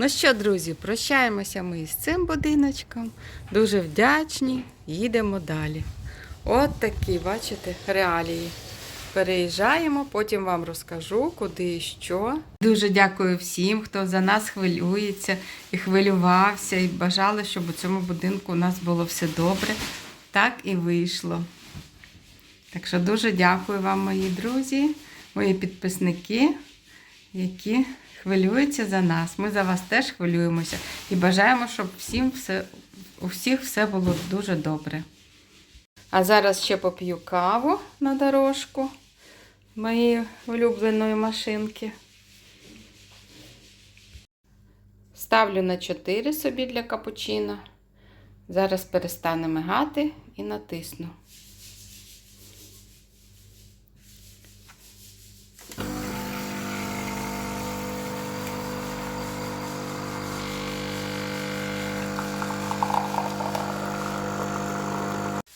Ну що, друзі, прощаємося ми з цим будиночком. Дуже вдячні. Їдемо далі. От такі, бачите, реалії. Переїжджаємо, потім вам розкажу, куди і що. Дуже дякую всім, хто за нас хвилюється і хвилювався, і бажали, щоб у цьому будинку у нас було все добре. Так і вийшло. Так що дуже дякую вам, мої друзі, мої підписники, які хвилюються за нас. Ми за вас теж хвилюємося і бажаємо, щоб всім все, у всіх все було дуже добре. А зараз ще поп'ю каву на дорожку моєї улюбленої машинки. Ставлю на 4 собі для капучино. Зараз перестане мигати і натисну.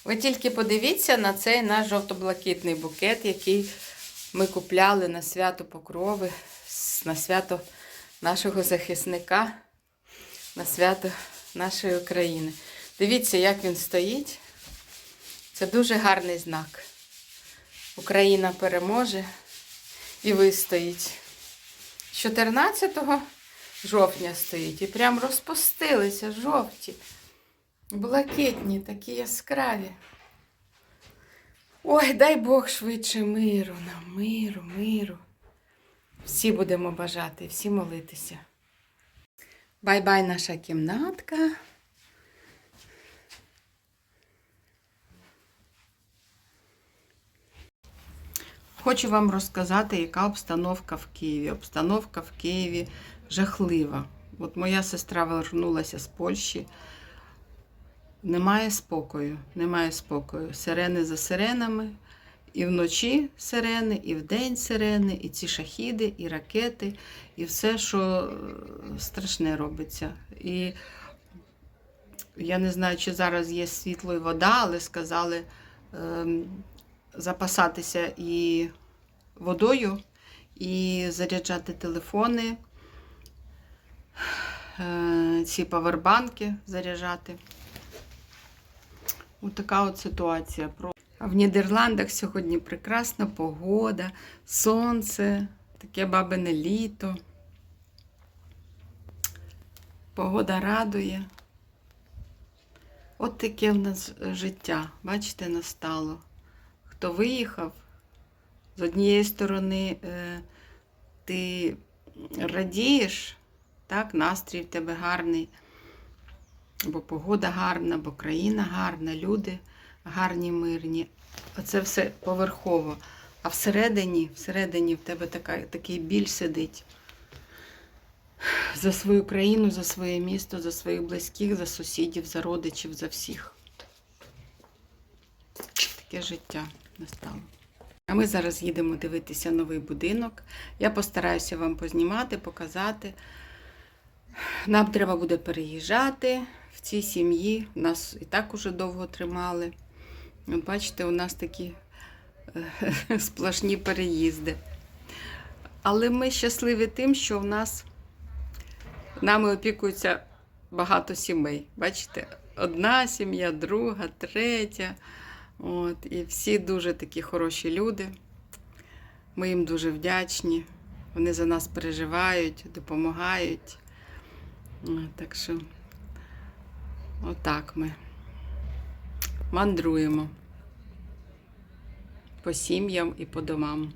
Ви тільки подивіться на цей наш жовто-блакитний букет, який ми купляли на свято Покрови, на свято нашого захисника, на свято нашої України. Дивіться, як він стоїть. Це дуже гарний знак. Україна переможе і вистоїть. З 14 жовтня стоїть і прям розпустилися жовті. Блакитні, такі яскраві. Ой, дай Бог швидше миру, нам миру, миру. Всі будемо бажати, всі молитися. Бай-бай, наша кімнатка. Хочу вам розказати, яка обстановка в Києві. Обстановка в Києві жахлива. От моя сестра вернулася з Польщі. Немає спокою, немає спокою. Сирени за сиренами, і вночі сирени, і вдень сирени, і ці шахіди, і ракети, і все, що е, страшне робиться. І я не знаю, чи зараз є світло і вода, але сказали ем, запасатися і водою, і заряджати телефони, е, ці павербанки заряджати. Ось така от ситуація. А в Нідерландах сьогодні прекрасна погода, сонце, таке бабине літо. Погода радує. От таке в нас життя, бачите, настало. Хто виїхав, з однієї сторони е, ти радієш, так, настрій в тебе гарний, бо погода гарна, бо країна гарна, люди гарні, мирні. Оце все поверхово. А всередині, всередині в тебе така, такий біль сидить. За свою країну, за своє місто, за своїх близьких, за сусідів, за родичів, за всіх. Таке життя настало. А ми зараз їдемо дивитися новий будинок. Я постараюся вам познімати, показати. Нам треба буде переїжджати в цій сім'ї. Нас і так уже довго тримали. От бачите, у нас такі е, сплошні переїзди. Але ми щасливі тим, що в нас нами опікуються багато сімей. Бачите, одна сім'я, друга, третя. От, і всі дуже такі хороші люди. Ми їм дуже вдячні. Вони за нас переживають, допомагають. Так що, отак ми мандруємо по сім'ям і по домам.